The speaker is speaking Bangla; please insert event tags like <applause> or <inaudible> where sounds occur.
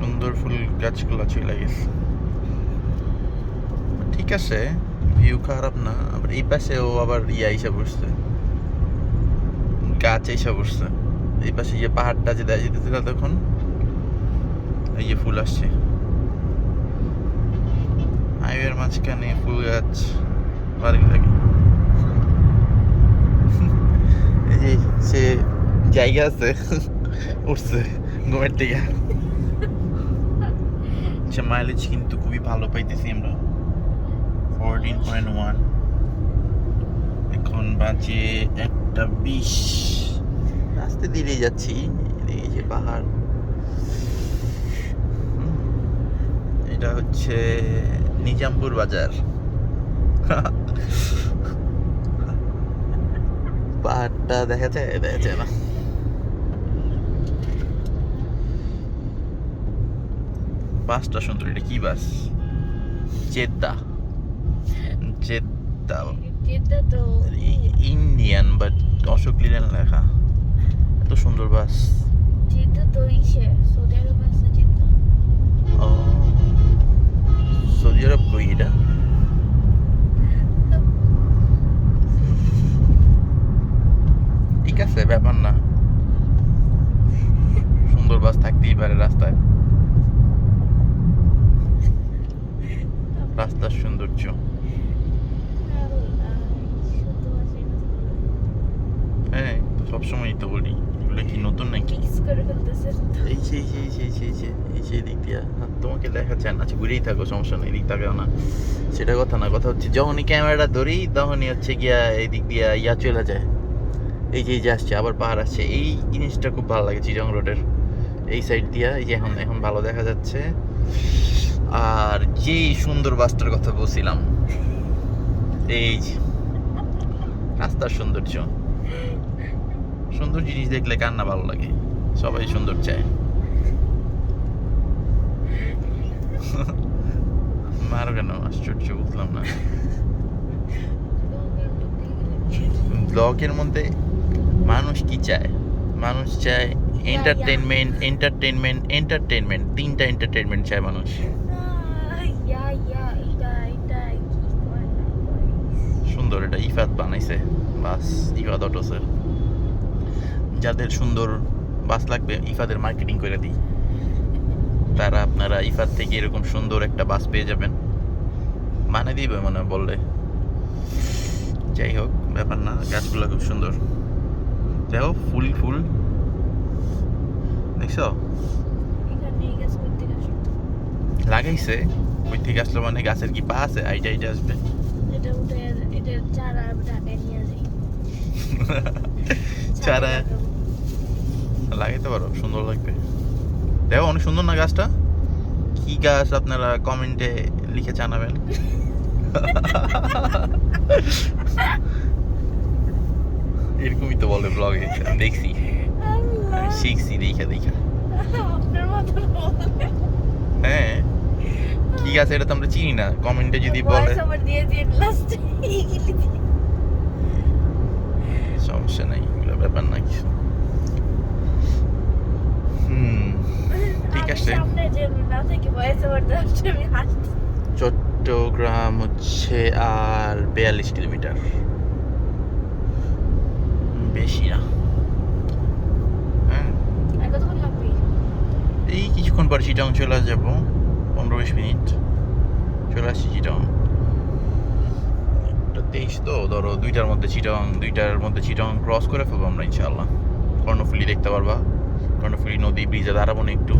সুন্দর ফুল গাছগুলো চলে গেছে। ঠিক আছে ভিউ খারাপ না, আবার এই পাশেও আবার ইয়া এসে বসছে গাছ এসে বসছে এই পাশে যে পাহাড়টা যে দেখা যেতেছিল তখন, এই যে ফুল আসছে। হাইওয়ের মাঝখানে ফুল গাছ ভালোই লাগে এই যে সে জায়গা আছে, উঠছে, ঘুমের থেকে আচ্ছা মাইলেজ কিন্তু খুবই ভালো পাইতেছি আমরা। ফোরটিন পয়েন্ট ওয়ান এখন বাজে একটা বিশ। রাস্তা দিয়ে যাচ্ছি এদিকে যে পাহাড়। এটা হচ্ছে নিজামপুর বাজার। পাহাড়টা দেখা যায় দেখা যায় না। বাসটা সুন্দর এটা কি bus? Jeddah. Jeddah. Indian but Ashok Leyland লেখা। এত সুন্দর বাস। সৌদি আরব কই এটা? ঠিক আছে ব্যাপার না। সুন্দর বাস থাকতেই পারে রাস্তায়। রাস্তার সৌন্দর্য। হ্যাঁ সবসময়ই তো বলি এগুলো কি নতুন নাকি? এই যে এই যে এই যে এই যে এই যে এই যে দিক দিয়া। হ্যাঁ, তোমাকে দেখাচ্ছেন আচ্ছা ঘুরেই থাকো সমস্যা নেই এদিক তাকাও না। সেটা কথা না কথা হচ্ছে যখনই ক্যামেরাটা ধরি তখনই হচ্ছে গিয়া এই দিক দিয়া ইয়া চলে যায়। এই যে এই যে আসছে আবার পাহাড় আসছে এই জিনিসটা খুব ভালো লাগে চিজং রোডের। এই সাইড দিয়া এই যে এখন এখন ভালো দেখা যাচ্ছে। আর যে সুন্দর বাসটার কথা বলছিলাম। এই রাস্তার সৌন্দর্য। সুন্দর জিনিস দেখলে কান্না ভালো লাগে। সবাই সুন্দর চায়। মারো কেন? আশ্চর্য বুঝলাম না। ব্লগের মধ্যে মানুষ কি চায়? মানুষ চায় এন্টারটেনমেন্ট এন্টারটেনমেন্ট এন্টারটেনমেন্ট তিনটা এন্টারটেনমেন্ট চায় মানুষ ইয়া ইয়া এটা এটা কি করে না করে সুন্দর এটা ইফাত বানাইছে বাস ইফাত অটোসের যাদের সুন্দর বাস লাগবে ইফাদের মার্কেটিং করে দিই। তারা আপনারা ইফাত থেকে এরকম সুন্দর একটা বাস পেয়ে যাবেন। মানে দিবে মনে বললে। যাই হোক ব্যাপার না গাছগুলো খুব সুন্দর। যাই হোক ফুল ফুল। দেখছ? লাগাইছে ওই থেকে আসলো মানে গাছের কি পা আছে? আইটা আইটা আসবে। এটা উঠে এটা চারা ঢাকায় নিয়ে যাই <laughs> চারা লাগাইতে পারো সুন্দর লাগবে। দেখো অনেক সুন্দর না গাছটা? কি গাছ আপনারা কমেন্টে লিখে জানাবেন। <laughs> এরকমই তো বলে ব্লগে দেখছি। শিখছি দেখে দেখে। আপনার কি গাছ এটা তো আমরা চিনি না। কমেন্টে যদি বলে। সমস্যা নাই এগুলো ব্যাপার না কিছু। হুম ঠিক আছে। চট্টগ্রাম হচ্ছে আর বিয়াল্লিশ কিলোমিটার। বেশি না। হ্যাঁ? এই কিছুক্ষণ পর চিটং চলে যাব পনেরো বিশ মিনিট। চলে আসছি চিটং। একটা তেইশ তো, ধরো দুইটার মধ্যে চিটং, দুইটার মধ্যে চিটং ক্রস করে ফেলব আমরা ইনশাল্লাহ কর্ণফুলি দেখতে পারবা। কর্ণফুলি নদী ব্রিজে দাঁড়াবো না একটু।